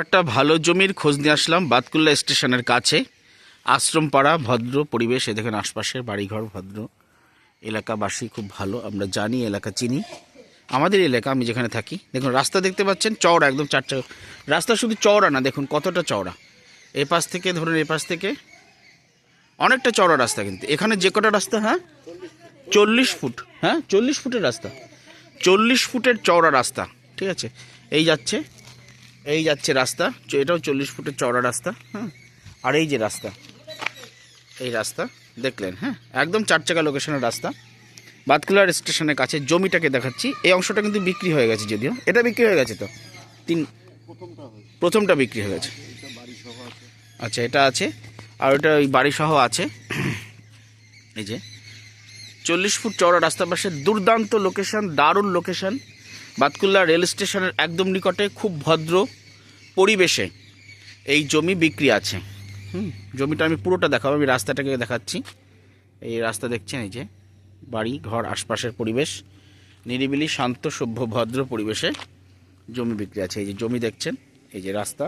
একটা ভালো জমির খোঁজ নিয়ে আসলাম বাতকুল্লা স্টেশনের কাছে। আশ্রমপাড়া, ভদ্র পরিবেশ এ দেখেন আশপাশের বাড়িঘর, ভদ্র এলাকাবাসী খুব ভালো, আমরা জানি এলাকা, চিনি। আমাদের এলাকা, আমি যেখানে থাকি, দেখুন রাস্তা দেখতে পাচ্ছেন, চওড়া, একদম চার চাকা রাস্তা শুধু চওড়া না, দেখুন কতটা চওড়া। এ পাশ থেকে, ধরুন এ পাশ থেকে অনেকটা চওড়া রাস্তা কিন্তু। এখানে যে কটা রাস্তা হ্যাঁ? চল্লিশ ফুট হ্যাঁ? চল্লিশ ফুটের রাস্তা। চল্লিশ ফুটের চওড়া রাস্তা, ঠিক আছে? এই যাচ্ছে এই যাচ্ছে রাস্তা এটাও চল্লিশ ফুটের চওড়া রাস্তা হ্যাঁ আর এই যে রাস্তা এই রাস্তা দেখলেন হ্যাঁ একদম চার চাকা লোকেশনের রাস্তা। বাতকুলার স্টেশনের কাছে জমিটাকে দেখাচ্ছি এই অংশটা কিন্তু বিক্রি হয়ে গেছে যদিও। এটা বিক্রি হয়ে গেছে তো? তিন প্রথমটা বিক্রি হয়ে গেছে। আচ্ছা এটা আছে আর ওটা ওই বাড়ি সহ আছে। এই যে চল্লিশ ফুট চওড়া রাস্তার পাশে দুর্দান্ত লোকেশান দারুণ লোকেশন বাতকুল্লা রেল স্টেশনের একদম নিকটে খুব ভদ্র পরিবেশে এই জমি বিক্রি আছে। হুম, জমিটা আমি পুরোটা দেখাবো, আমি রাস্তাটাকে দেখাচ্ছি। এই রাস্তা দেখছেন, এই যে বাড়ি, ঘর, আশপাশের পরিবেশ। নিরিবিলি, শান্ত, সভ্য, ভদ্র পরিবেশে জমি বিক্রি আছে। এই যে জমি দেখছেন, এই যে রাস্তা।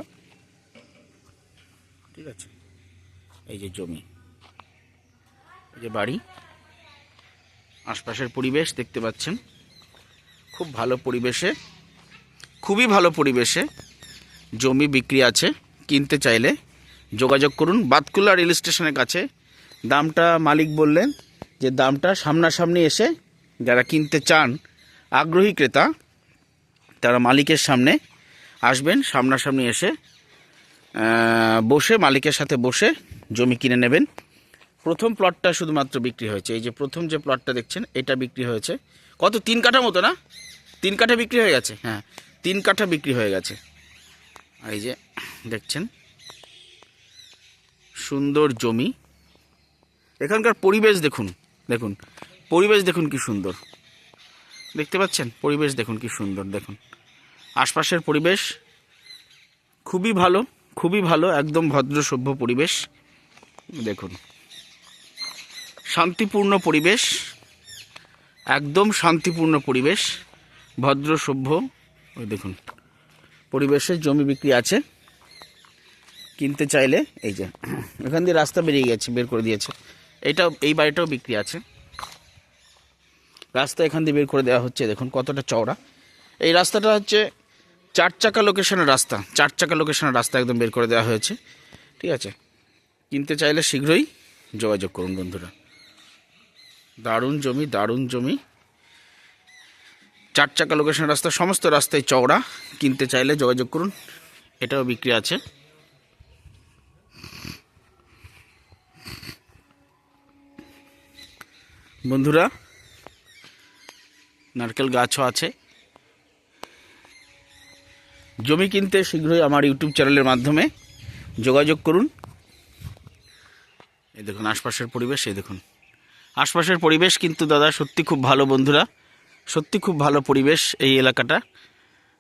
ঠিক আছে, এই যে জমি। এই যে বাড়ি, আশপাশের পরিবেশ দেখতে পাচ্ছেন। খুব ভালো পরিবেশে, খুবই ভালো পরিবেশে জমি বিক্রি আছে, কিনতে চাইলে যোগাযোগ করুন। বাতকুল্লা রেল স্টেশনের কাছে। দামটা মালিক বললেন যে দামটা সামনাসামনি এসে যারা কিনতে চান, আগ্রহী ক্রেতা, তারা মালিকের সামনে আসবেন, সামনাসামনি এসে বসে, মালিকের সাথে বসে জমি কিনে নেবেন। প্রথম প্লটটা শুধুমাত্র বিক্রি হয়েছে। এই যে প্রথম যে প্লটটা দেখছেন, এটা বিক্রি হয়েছে। কত? তিন কাঠা মতো না? তিন কাঠা বিক্রি হয়ে গেছে। হ্যাঁ তিন কাঠা বিক্রি হয়ে গেছে। এই যে, দেখছেন? সুন্দর জমি। এখানকার পরিবেশ দেখুন দেখুন। পরিবেশ দেখুন কি সুন্দর। দেখতে পাচ্ছেন? পরিবেশ দেখুন কি সুন্দর, দেখুন। আশপাশের পরিবেশ খুবই ভালো খুবই ভালো, একদম ভদ্র সভ্য পরিবেশ। দেখুন। শান্তিপূর্ণ পরিবেশ। একদম শান্তিপূর্ণ পরিবেশ, ভদ্র, সভ্য। ওই দেখুন পরিবেশে জমি বিক্রি আছে। কিনতে চাইলে, এই যে, এখান দিয়ে রাস্তা বেরিয়ে গেছে, বের করে দিয়েছে। এইটাও এই বাড়িটাও বিক্রি আছে। রাস্তা এখান দিয়ে বের করে দেওয়া হচ্ছে, দেখুন কতটা চওড়া। এই রাস্তাটা হচ্ছে চার চাকা লোকেশনের রাস্তা। চার চাকা লোকেশনের রাস্তা একদম বের করে দেওয়া হয়েছে। ঠিক আছে? কিনতে চাইলে শীঘ্রই যোগাযোগ করুন, বন্ধুরা। দারুণ জমি দারুণ জমি। চার চাকা লোকেশন রাস্তা, সমস্ত রাস্তায় চওড়া। কিনতে চাইলে যোগাযোগ করুন, এটাও বিক্রি আছে। বন্ধুরা, নারকেল গাছও আছে। জমি কিনতে শীঘ্রই আমার ইউটিউব চ্যানেলের মাধ্যমে যোগাযোগ করুন। এই দেখুন, আশপাশের পরিবেশ, এই দেখুন। আশপাশের পরিবেশ কিন্তু দাদা সত্যি খুব ভালো বন্ধুরা। সত্যি খুব ভালো পরিবেশ এই এলাকাটা।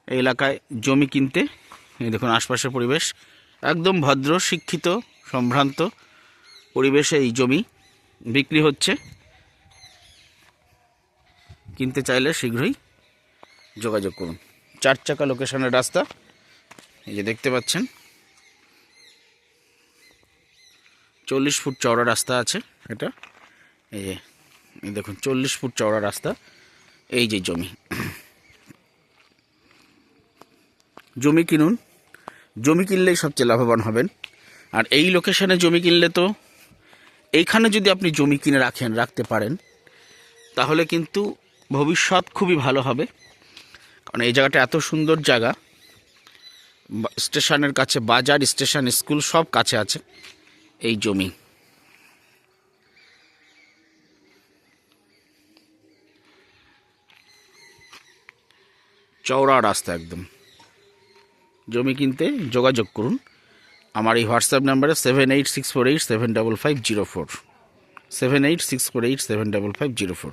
এই এলাকায় জমি কিনতে, এই দেখুন আশপাশের পরিবেশ। একদম ভদ্র, শিক্ষিত, সম্ভ্রান্ত পরিবেশে এই জমি। বিক্রি হচ্ছে। কিনতে চাইলে শীঘ্রই যোগাযোগ করুন। চার চাকা লোকেশনের রাস্তা, এই যে দেখতে পাচ্ছেন। চল্লিশ ফুট চওড়া রাস্তা আছে এটা। এই যে দেখুন, চল্লিশ ফুট চওড়া রাস্তা, এই যে জমি। জমি কিনুন, জমি কিনলেই সবচেয়ে লাভবান হবেন। আর এই লোকেশনে জমি কিনলে তো এইখানে যদি আপনি জমি কিনে রাখেন, রাখতে পারেন, তাহলে কিন্তু ভবিষ্যৎ খুবই ভালো হবে। কারণ এই জায়গাটা এত সুন্দর জায়গা। স্টেশনের কাছে, বাজার, স্টেশন, স্কুল সব কাছে আছে এই জমি। চওড়া রাস্তা একদম। জমি কিনতে যোগাযোগ করুন। আমার এই হোয়াটসঅ্যাপ নাম্বারে seven eight six four eight seven double five zero four seven eight six four eight seven double five zero four